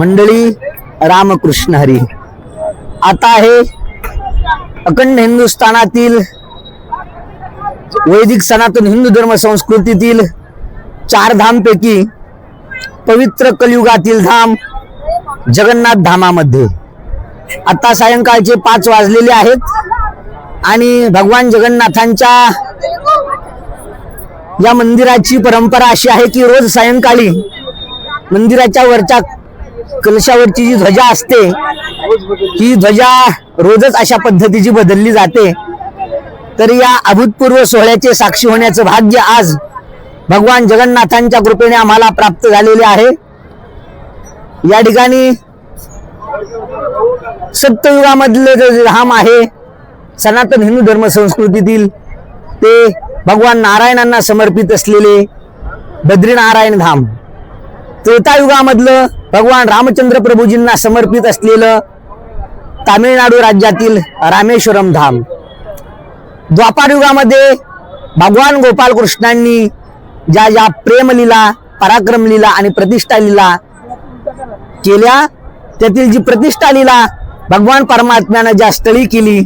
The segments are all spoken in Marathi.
मंडळी रामकृष्ण हरी. आता आहे अखंड हिंदुस्थानातील वैदिक सनातन हिंदू धर्म संस्कृतीतील चार धामपैकी पवित्र कलियुगातील धाम जगन्नाथ धामामध्ये. आता सायंकाळचे पाच वाजलेले आहेत आणि भगवान जगन्नाथांच्या या मंदिराची परंपरा अशी आहे की रोज सायंकाळी मंदिराच्या वरच्या कलशावरची जी ध्वजा असते ही ध्वजा रोजच अशा पद्धतीची बदलली जाते. तर या अभूतपूर्व सोहळ्याचे साक्षी होण्याचं भाग्य आज भगवान जगन्नाथांच्या कृपेने आम्हाला प्राप्त झालेले आहे. या ठिकाणी सप्तयुगामधलं जे धाम आहे सनातन हिंदू धर्म संस्कृतीतील ते भगवान नारायणांना समर्पित असलेले बद्रीनारायण धाम. त्रेतायुगामधलं भगवान रामचंद्र प्रभूजींना समर्पित असलेलं तामिळनाडू राज्यातील रामेश्वरम धाम. द्वापारयुगामध्ये भगवान गोपाल कृष्णांनी ज्या ज्या प्रेमलीला पराक्रम लीला आणि प्रतिष्ठा लीला केल्या त्यातील जी प्रतिष्ठा लीला भगवान परमात्म्यानं ज्या स्थळी केली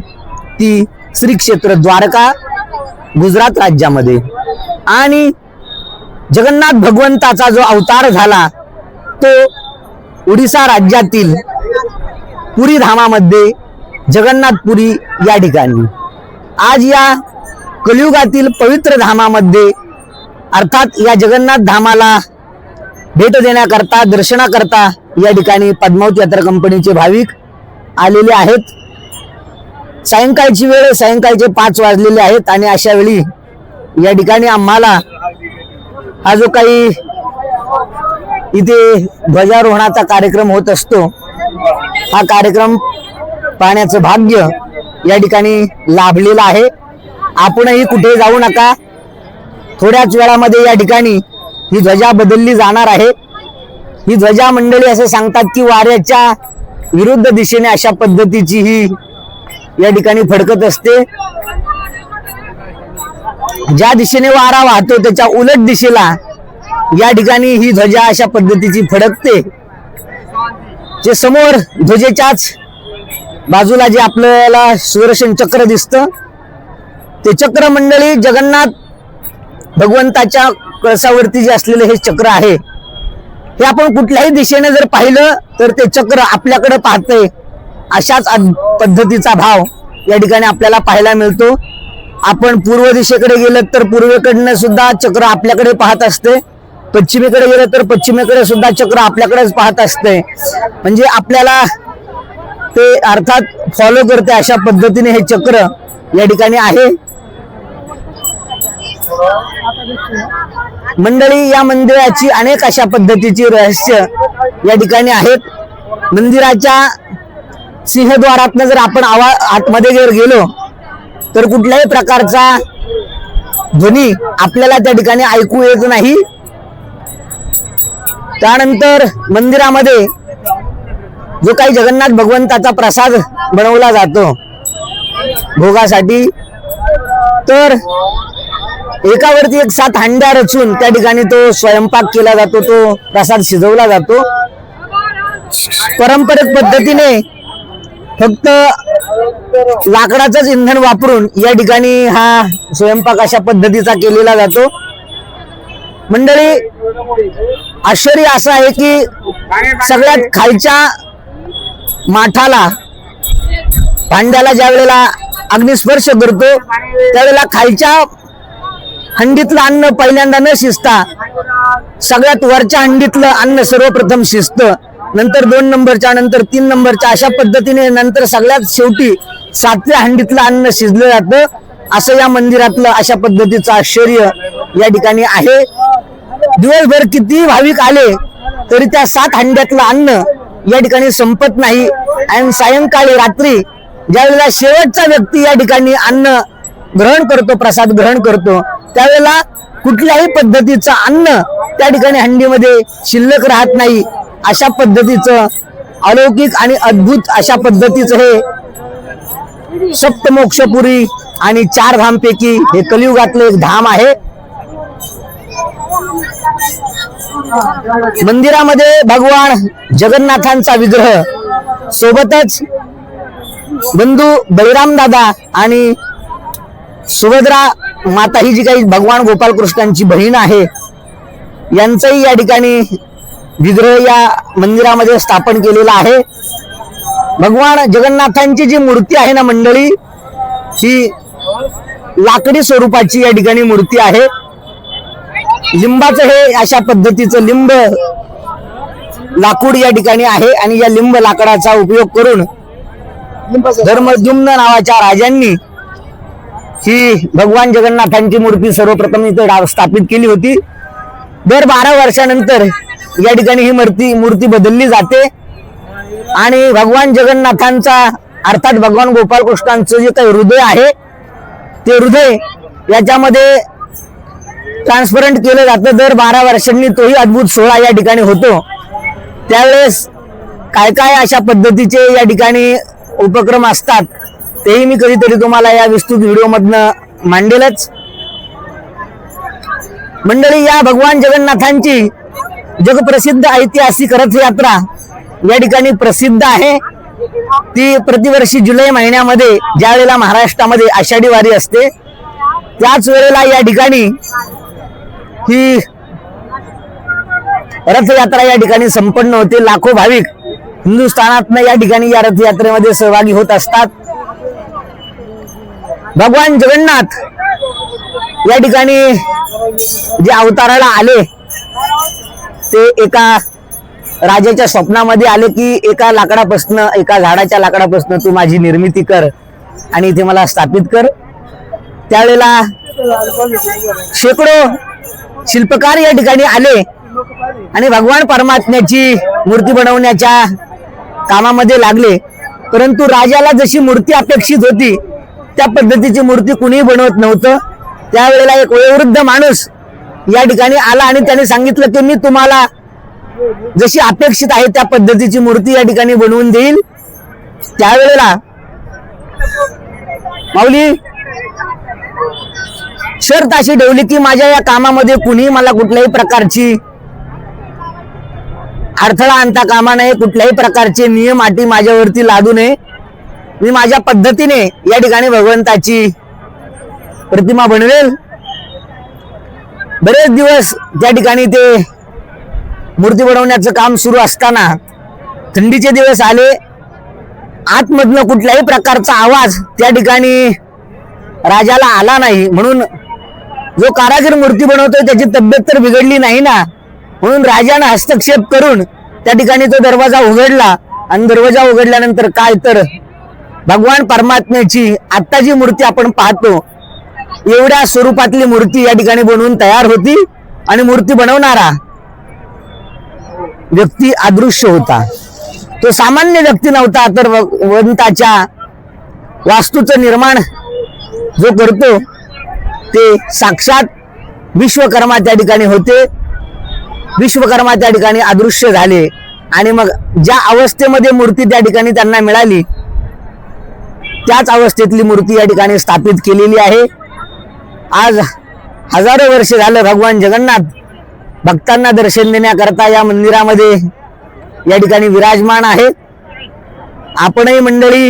ती श्री क्षेत्र द्वारका गुजरात राज्यामध्ये. आणि जगन्नाथ भगवंताचा जो अवतार झाला तो उडिसा राज्यातील पुरी धामामध्ये जगन्नाथपुरी या ठिकाणी. आज या कलियुगातील पवित्र धामामध्ये अर्थात या जगन्नाथ धामाला भेट देण्याकरता दर्शनाकरता या ठिकाणी पद्मावत यात्रा कंपनीचे भाविक आलेले आहेत. सायंकाळची वेळ सायंकाळचे पाच वाजलेले आहेत आणि अशा वेळी या ठिकाणी आम्हाला हा जो काही इथे ध्वजारोहणाचा कार्यक्रम होत असतो. हा कार्यक्रम पाहण्याचं भाग्य या ठिकाणी लाभलेलं आहे. आपणही कुठे जाऊ नका. थोड्याच वेळामध्ये या ठिकाणी ही ध्वजा बदलली जाणार आहे. ही ध्वजा मंडळी असं सांगतात की वाऱ्याच्या विरुद्ध दिशेने अशा पद्धतीची ही या ठिकाणी फडकत असते. ज्या दिशेने वारा वाहतो त्याच्या उलट दिशेला या ठिकाणी ही ध्वजा अशा पद्धतीची फडकते. जे समोर ध्वजेच्याच बाजूला जे आपल्याला सुदर्शन चक्र दिसतं ते चक्र मंडळी जगन्नाथ भगवंताच्या कळसावरती जे असलेले हे चक्र आहे हे आपण कुठल्याही दिशेने जर पाहिलं तर ते चक्र आपल्याकडे पाहतंय अशाच पद्धतीचा भाव या ठिकाणी आपल्याला पाहायला मिळतो. आपण पूर्व दिशेकडे गेलं तर पूर्वेकडनं सुद्धा चक्र आपल्याकडे पाहत असते. पश्चिमेकडे गेलं तर पश्चिमेकडे सुद्धा चक्र आपल्याकडेच पाहत असते. म्हणजे आपल्याला ते अर्थात फॉलो करते अशा पद्धतीने हे चक्र या ठिकाणी आहे. मंडळी या मंदिराची अनेक अशा पद्धतीची रहस्य या ठिकाणी आहेत. मंदिराच्या सिंहद्वारातनं जर आपण आवा आतमध्ये जर गेलो तर कुठल्याही प्रकारचा ध्वनी आपल्याला त्या ठिकाणी ऐकू येत नाही. त्यानंतर मंदिरामध्ये जो काही जगन्नाथ भगवंताचा प्रसाद बनवला जातो भोगासाठी तर एकावरती एक सात हांड्या रचून त्या ठिकाणी तो स्वयंपाक केला जातो तो प्रसाद शिजवला जातो. पारंपरिक पद्धतीने फक्त लाकडाचंच इंधन वापरून या ठिकाणी हा स्वयंपाक अशा पद्धतीचा केलेला जातो. मंडळी आश्चर्य असं आहे की सगळ्यात खालच्या माठाला भांड्याला ज्या वेळेला अग्निस्पर्श करतो त्यावेळेला खालच्या हंडीतलं अन्न पहिल्यांदा न शिजता सगळ्यात वरच्या हंडीतलं अन्न सर्वप्रथम शिजतं. नंतर दोन नंबरच्या नंतर तीन नंबरच्या अशा पद्धतीने नंतर सगळ्यात शेवटी सातव्या हंडीतलं अन्न शिजलं जातं. असं या मंदिरातलं अशा पद्धतीचं आश्चर्य या ठिकाणी आहे. दिवसभर कितीही भाविक आले तरी त्या सात हंड्यातलं अन्न या ठिकाणी संपत नाही. आणि सायंकाळी रात्री ज्यावेळेला शेवटचा व्यक्ती या ठिकाणी अन्न ग्रहण करतो प्रसाद ग्रहण करतो त्यावेळेला कुठल्याही पद्धतीचं अन्न त्या ठिकाणी हंडीमध्ये शिल्लक राहत नाही. अशा पद्धतीचं अलौकिक आणि अद्भुत अशा पद्धतीचं हे सप्तमोक्षपुरी आणि चार धामपैकी हे कलियुगातलं एक धाम आहे. मंदिरामध्ये भगवान जगन्नाथांचा विग्रह सोबतच बंधू बळीराम दादा आणि सुभद्रा माता ही जी काही भगवान गोपालकृष्णांची बहीण आहे यांचंही या ठिकाणी विग्रह या मंदिरामध्ये स्थापन केलेला आहे. भगवान जगन्नाथांची जी मूर्ती आहे ना मंडळी ही लाकडी स्वरूपाची या ठिकाणी मूर्ती आहे. लिंबाचं हे अशा पद्धतीचं लिंब लाकूड या ठिकाणी आहे आणि या लिंब लाकडाचा उपयोग करून धर्मद्युम्न नावाच्या राजांनी ही भगवान जगन्नाथांची मूर्ती सर्वप्रथम इथे स्थापित केली होती. दर बारा वर्षानंतर या ठिकाणी ही मूर्ती मूर्ती बदलली जाते. आणि भगवान जगन्नाथांचा अर्थात भगवान गोपालकृष्णांचं जे काही हृदय आहे ते हृदय याच्यामध्ये ट्रान्सपरंट केलं जातं. दर बारा वर्षांनी तोही अद्भुत सोहळा या ठिकाणी होतो. त्यावेळेस काय काय अशा पद्धतीचे या ठिकाणी उपक्रम असतात तेही मी कधीतरी तुम्हाला या विस्तृत व्हिडिओमधनं मांडेलच. मंडळी या भगवान जगन्नाथांची जगप्रसिद्ध ऐतिहासिक रथयात्रा या ठिकाणी प्रसिद्ध आहे. ती प्रतिवर्षी जुलै महिन्यामध्ये ज्या वेळेला महाराष्ट्रामध्ये आषाढी वारी असते त्याच वेळेला या ठिकाणी ही रथयात्रा या ठिकाणी संपन्न होते. लाखो भाविक हिंदुस्थानातनं या ठिकाणी या रथयात्रेमध्ये सहभागी होत असतात. भगवान जगन्नाथ या ठिकाणी जे अवताराला आले ते एका राजाच्या स्वप्नामध्ये आले की एका लाकडापासनं एका झाडाच्या लाकडापासनं तू माझी निर्मिती कर आणि इथे मला स्थापित कर. त्यावेळेला शेकडो शिल्पकार या ठिकाणी आले आणि भगवान परमात्म्याची मूर्ती बनवण्याच्या कामामध्ये लागले. परंतु राजाला जशी मूर्ती अपेक्षित होती त्या पद्धतीची मूर्ती कुणीही बनवत नव्हतं. त्यावेळेला एक वयोवृद्ध माणूस या ठिकाणी आला आणि त्याने सांगितलं की मी तुम्हाला जशी अपेक्षित आहे त्या पद्धतीची मूर्ती या ठिकाणी बनवून देईल. त्यावेळेला माऊली शर्त अशी ठेवली की माझ्या या कामामध्ये कुणी मला कुठल्याही प्रकारची अडथळा आणता कामा नये कुठल्याही प्रकारचे नियम अटी माझ्यावरती लादू नये. मी माझ्या पद्धतीने या ठिकाणी भगवंताची प्रतिमा बनवेल. बरेच दिवस त्या ठिकाणी ते मूर्ती बनवण्याचं काम सुरू असताना थंडीचे दिवस आले. आतमधनं कुठल्याही प्रकारचा आवाज त्या ठिकाणी राजाला आला नाही. म्हणून जो कारागीर मूर्ती बनवतोय त्याची तब्येत तर बिघडली नाही ना. म्हणून राजानं हस्तक्षेप करून त्या ठिकाणी तो दरवाजा उघडला. आणि दरवाजा उघडल्यानंतर काय तर भगवान परमात्म्याची आत्ता जी मूर्ती आपण पाहतो. एवढ्या स्वरूपातली मूर्ती या ठिकाणी बनवून तयार होती आणि मूर्ती बनवणारा व्यक्ती अदृश्य होता. तो सामान्य व्यक्ती नव्हता तर वंताच्या वास्तूचं निर्माण जो करतो ते साक्षात विश्वकर्मा त्या ठिकाणी होते. विश्वकर्मा त्या ठिकाणी अदृश्य झाले आणि मग ज्या अवस्थेमध्ये मूर्ती त्या ठिकाणी त्यांना मिळाली त्याच अवस्थेतली मूर्ती या ठिकाणी स्थापित केलेली आहे. आज हजारो वर्ष झालं भगवान जगन्नाथ भक्तांना दर्शन देण्याकरता या मंदिरामध्ये या ठिकाणी विराजमान आहेत आपणही मंडळी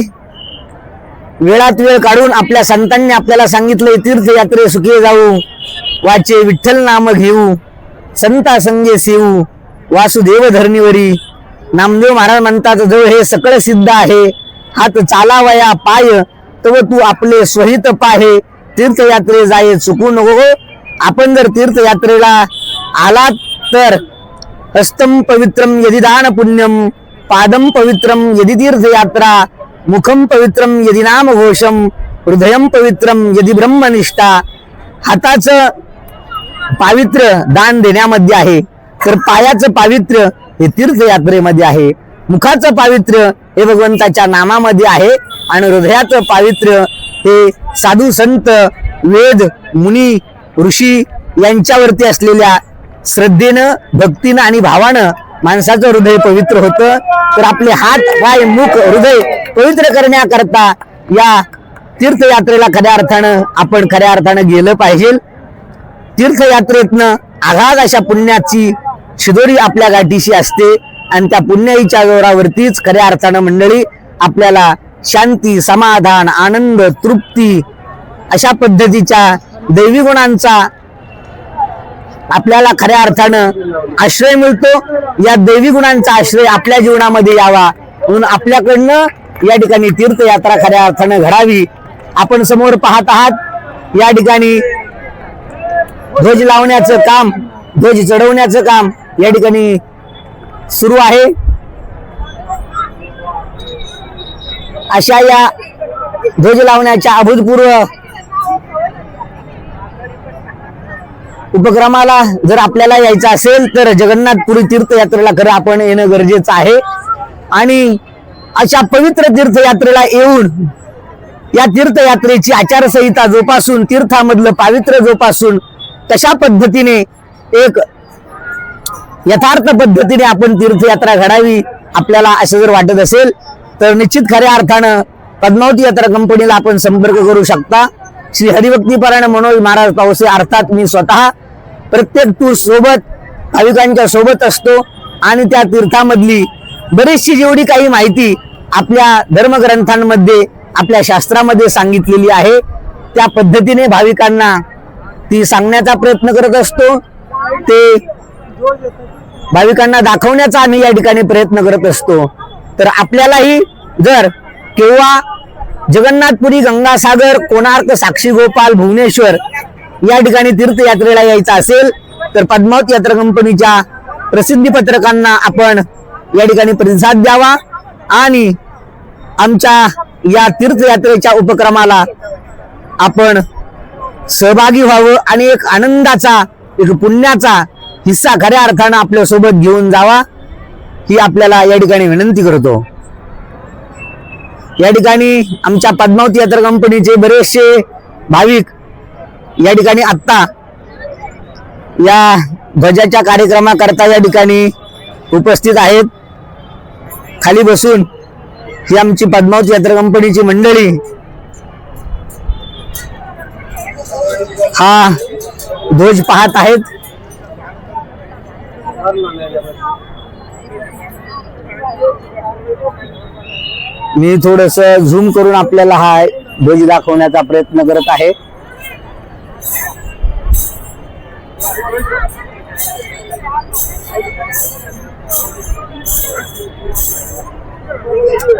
वेळात वेळ काढून आपल्या संतांनी आपल्याला सांगितलंय तीर्थयात्रे सुखी जाऊ वाचे विठ्ठल नाम घेऊ संता संगे सेऊ वासुदेव धरणीवरी. नामदेव महाराज म्हणतात जो हे सकळ सिद्ध आहे हात चालावया पाय तव तू आपले स्वहित पाहे. तीर्थयात्रे जाय चुकू नको हो. आपण जर तीर्थयात्रेला आलात तर हस्तम पवित्रम यदि दान पुण्यम पादम पवित्रम यदि तीर्थयात्रा मुखम पवित्रम यदि नाम घोषम हृदयम पवित्रम यदि ब्रह्मनिष्ठा हाताचं पावित्र्य दान देण्यामध्ये आहे तर पायाचं पावित्र्य हे तीर्थयात्रेमध्ये आहे. मुखाचं पावित्र्य हे भगवंताच्या नामामध्ये आहे आणि हृदयाचं पावित्र्य हे साधू संत वेद मुनी ऋषी यांच्यावरती असलेल्या श्रद्धेनं भक्तीनं आणि भावानं माणसाचं हृदय पवित्र होतं. तर आपले हात पाय मुख हृदय पवित्र करण्याकरता या तीर्थयात्रेला खऱ्या अर्थानं आपण खऱ्या अर्थानं गेलं पाहिजे. तीर्थयात्रेतनं आघात अशा पुण्याची शिदोरी आपल्या गाठीशी असते आणि त्या पुण्याईच्या जोरावरतीच खऱ्या अर्थानं मंडळी आपल्याला शांती समाधान आनंद तृप्ती अशा पद्धतीच्या दैवी गुणांचा आपल्याला खऱ्या अर्थानं आश्रय मिळतो. या दैवी गुणांचा आश्रय आपल्या जीवनामध्ये यावा म्हणून आपल्याकडनं या ठिकाणी तीर्थयात्रा खऱ्या अर्थानं घडावी. आपण समोर पाहत आहात या ठिकाणी ध्वज लावण्याचं काम ध्वज चढवण्याचं काम या ठिकाणी सुरू आहे. अशा या ध्वज लावण्याच्या अभूतपूर्व उपक्रमाला जर आपल्याला यायचं असेल तर जगन्नाथपुरी तीर्थयात्रेला खरं आपण येणं गरजेचं आहे. आणि अशा पवित्र तीर्थयात्रेला येऊन या तीर्थयात्रेची आचारसंहिता जोपासून तीर्थामधलं पावित्र्य जोपासून तशा पद्धतीने एक यथार्थ पद्धतीने आपण तीर्थयात्रा घडावी आपल्याला असं जर वाटत असेल तर निश्चित खऱ्या अर्थानं पद्मावती यात्रा कंपनीला आपण संपर्क करू शकता. श्री हरिभक्तीपरायण मनोज महाराज पावसे अर्थात मी स्वतः. प्रत्येक टूर सोबत भाविकांच्या सोबत असतो आणि त्या तीर्थामधली बरीचशी जेवढी काही माहिती आपल्या धर्मग्रंथांमध्ये आपल्या शास्त्रामध्ये सांगितलेली आहे त्या पद्धतीने भाविकांना ती सांगण्याचा प्रयत्न करत असतो. ते भाविकांना दाखवण्याचा आम्ही या ठिकाणी प्रयत्न करत असतो. तर आपल्यालाही जर केव्हा जगन्नाथपुरी गंगासागर कोणार्क साक्षी गोपाल भुवनेश्वर या ठिकाणी तीर्थयात्रेला यायचं असेल तर पद्मावत यात्रा कंपनीच्या प्रसिद्धी पत्रकांना आपण या ठिकाणी प्रतिसाद द्यावा आणि आमच्या या तीर्थयात्रेच्या उपक्रमाला आपण सहभागी व्हावं आणि एक आनंदाचा एक पुण्याचा हिस्सा खऱ्या अर्थानं आपल्यासोबत घेऊन जावा. ही आपल्याला या ठिकाणी विनंती करतो. या ठिकाणी आमच्या पद्मावती यात्रा कंपनीचे बरेचसे भाविक या ठिकाणी आत्ता या ध्वजाच्या कार्यक्रमाकरता या ठिकाणी उपस्थित आहेत. खाली बसून ही आमची पद्मावती यात्रा कंपनीची मंडळी हा ध्वज पाहत आहेत. मी थोडस झूम करून आपल्याला हा ध्वज दाखवण्याचा प्रयत्न करत आहे.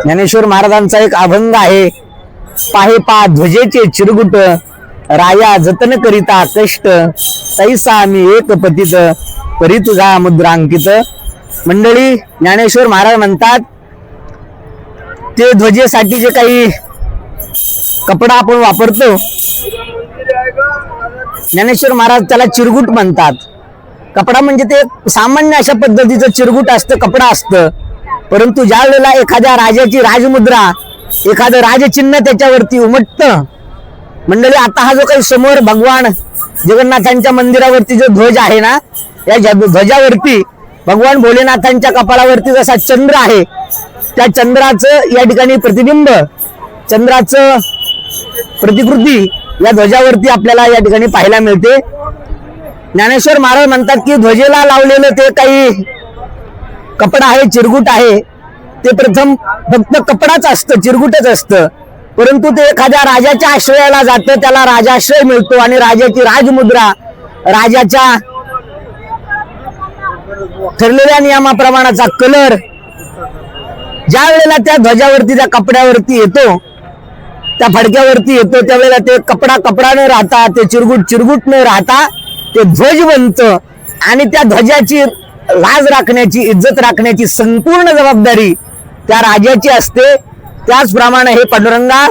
ज्ञानेश्वर महाराजांचा एक अभंग आहे. पाहे पा ध्वजेचे चिरगुट राया जतन करिता कष्ट तैसा मी एक पतित परी तुझा मुद्रांकित. मंडळी ज्ञानेश्वर महाराज म्हणतात ते ध्वजेसाठी जे काही कपडा आपण वापरतो ज्ञानेश्वर महाराज त्याला चिरगुट म्हणतात. कपडा म्हणजे ते सामान्य अशा पद्धतीचं चिरगुट असतं कपडा असतं. परंतु ज्या वेळेला एखाद्या राजाची राजमुद्रा एखादं राजचिन्ह त्याच्यावरती उमटतं मंडळी आता हा जो काही समोर भगवान जगन्नाथांच्या मंदिरावरती जो ध्वज आहे ना या ध्वजावरती भगवान भोलेनाथांच्या कपाळावरती जसा चंद्र आहे त्या चंद्राचं या ठिकाणी प्रतिबिंब चंद्राचं प्रतिकृती या ध्वजावरती आपल्याला या ठिकाणी पाहायला मिळते. ज्ञानेश्वर महाराज म्हणतात की ध्वजेला लावलेलं ते काही कपडा आहे चिरगुट आहे. ते प्रथम फक्त कपडाच असतं चिरगुटच असतं. परंतु ते एखाद्या राजाच्या आश्रयाला जातं त्याला राजाश्रय मिळतो आणि राजाची राजमुद्रा राजाच्या ठरलेल्या नियमाप्रमाणाचा कलर ज्या वेळेला त्या ध्वजावरती त्या कपड्यावरती येतो त्या फडक्यावरती येतो त्यावेळेला ते कपडा कपडा न राहता ते चिरगुट चिरगुट न राहता ते ध्वज बनतं आणि त्या ध्वजाची लाज राखण्याची इज्जत राखण्याची संपूर्ण जबाबदारी त्या राजाची असते. त्याचप्रमाणे हे पांडुरंगा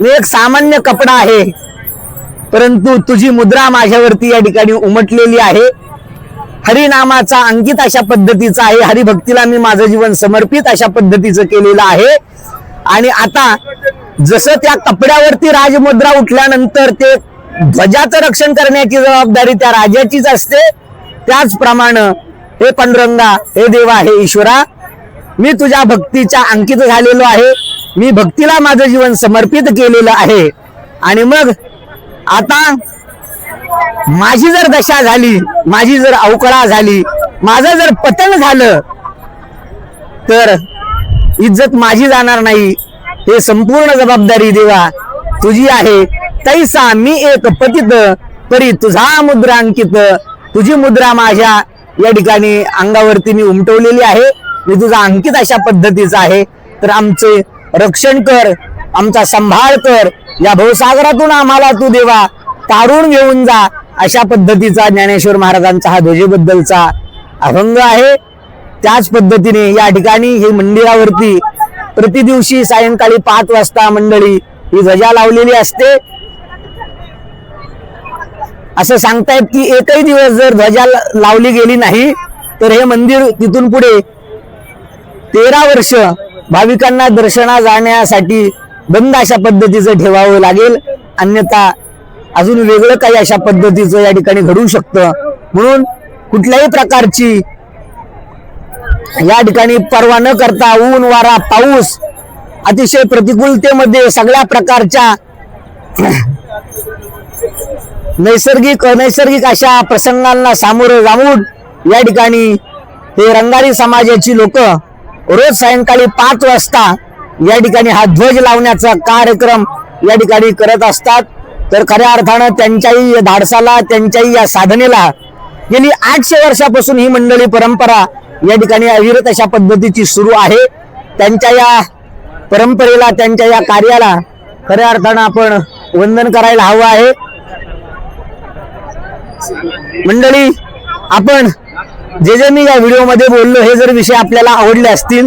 मी एक सामान्य कपडा आहे परंतु तुझी मुद्रा माझ्यावरती या ठिकाणी उमटलेली आहे. हरिनामाचा अंकित अशा पद्धतीचा आहे. हरिभक्तीला मी माझं जीवन समर्पित अशा पद्धतीचं केलेलं आहे. आणि आता जसं त्या कपड्यावरती राजमुद्रा उठल्यानंतर ते ध्वजाचं रक्षण करण्याची जबाबदारी त्या राजाचीच असते. त्याचप्रमाणे हे पांडुरंगा हे देवा हे ईश्वरा मी तुझ्या भक्तीच्या अंकित झालेलो आहे. मी भक्तीला माझं जीवन समर्पित केलेलं आहे. आणि मग आता माझी जर दशा झाली माझी जर अवकळा झाली माझं जर पतन झालं तर इज्जत माझी जाणार नाही. हे संपूर्ण जबाबदारी देवा तुझी आहे. तैसा मी एक पतित परी तुझा मुद्रा अंकित. तुझी मुद्रा माझ्या या ठिकाणी अंगावरती मी उमटवलेली आहे. मी तुझा अंकित अशा पद्धतीचा आहे. तर आमचे रक्षण कर आमचा सांभाळ कर. या भवसागरातून आम्हाला तू देवा तारून घेऊन जा अशा पद्धतीचा ज्ञानेश्वर महाराजांचा हा ध्वजेबद्दलचा अभंग आहे. त्याच पद्धतीने या ठिकाणी हे मंदिरावरती प्रतिदिवशी सायंकाळी पाच वाजता मंडळी ही ध्वजा लावलेली असते. असं सांगतायत की एकही दिवस जर ध्वजा लावली गेली नाही तर हे मंदिर तिथून पुढे तेरा वर्ष भाविकांना दर्शना जाण्यासाठी बंद अशा पद्धतीचं ठेवावं लागेल. अन्यथा अजून वेगळं काही अशा पद्धतीचं या ठिकाणी घडू शकतं. म्हणून कुठल्याही प्रकारची या ठिकाणी पर्वा न करता ऊन वारा पाऊस अतिशय प्रतिकूलतेमध्ये सगळ्या प्रकारच्या नैसर्गिक अनैसर्गिक अशा प्रसंगांना सामोरं जाऊन या ठिकाणी हे रंगारी समाजाची लोक रोज सायंकाळी पाच वाजता या ठिकाणी हा ध्वज लावण्याचा कार्यक्रम या ठिकाणी करत असतात. तर खऱ्या अर्थानं त्यांच्याही या धाडसाला त्यांच्याही या साधनेला गेली आठशे वर्षापासून ही मंडळी परंपरा या ठिकाणी अविरत अशा पद्धतीची सुरू आहे. त्यांच्या या परंपरेला त्यांच्या या कार्याला खऱ्या अर्थानं आपण वंदन करायला हवं आहे. मंडळी आपण जे जे मी या व्हिडिओमध्ये बोललो हे जर विषय आपल्याला आवडले असतील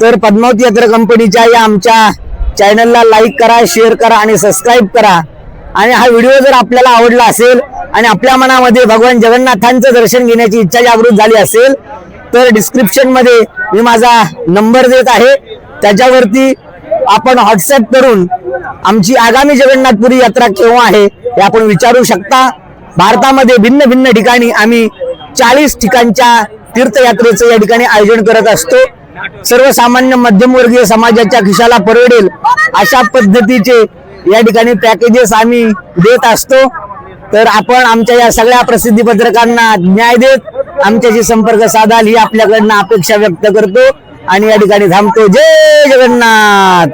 तर पद्मावती यात्रा कंपनीच्या या आमच्या चॅनलला लाईक करा शेअर करा आणि सबस्क्राईब करा. आणि हा व्हिडिओ जर आपल्याला आवडला असेल आणि आपल्या मनामध्ये भगवान जगन्नाथांचं दर्शन घेण्याची इच्छा जागृत झाली असेल तर डिस्क्रिप्शनमध्ये मी माझा नंबर देत आहे. त्याच्यावरती आपण व्हॉट्सअप करून आमची आगामी जगन्नाथपुरी यात्रा केव्हा आहे हे आपण विचारू शकता. भारतामध्ये भिन्न भिन्न ठिकाणी आम्ही चाळीस ठिकाणच्या तीर्थयात्रेचं या ठिकाणी आयोजन करत असतो. सर्वसामान्य मध्यमवर्गीय समाजाच्या खिशाला परवडेल अशा पद्धतीचे या ठिकाणी पॅकेजेस आम्ही देत असतो. तर आपण आमच्या या सगळ्या प्रसिद्धी पत्रकांना न्याय देत आमच्याशी संपर्क साधाल ही आपल्याकडनं अपेक्षा व्यक्त करतो. आणि या ठिकाणी थांबतो. जय जगन्नाथ!